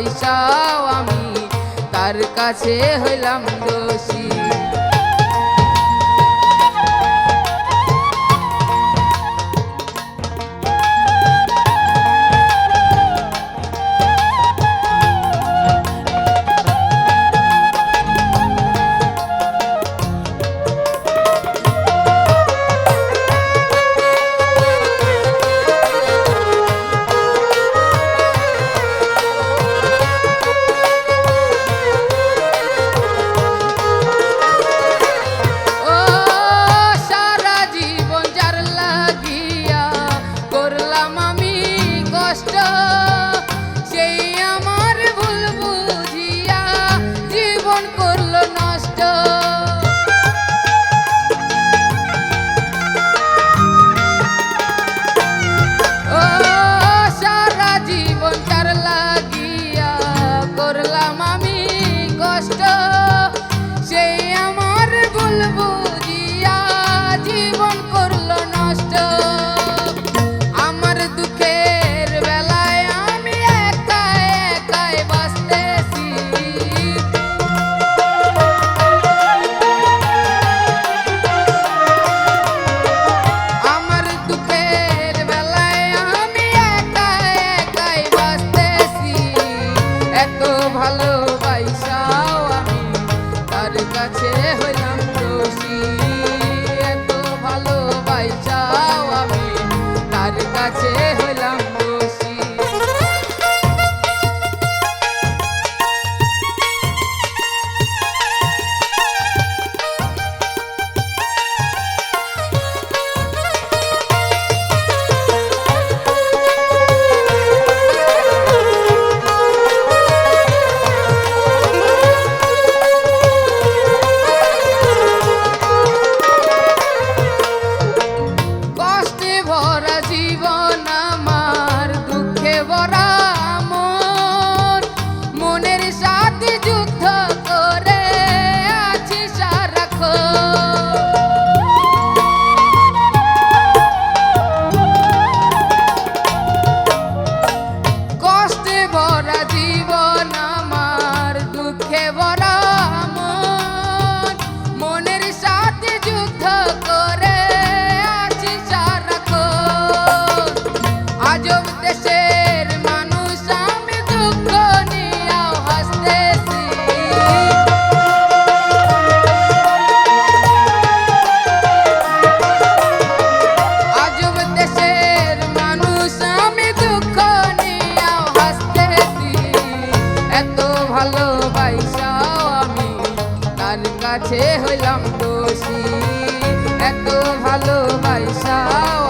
পয়সাও আমি তার কাছে হইলাম দোষী। কাছে হইল কাছে হইলাম দোষী। এত ভালোবাসাও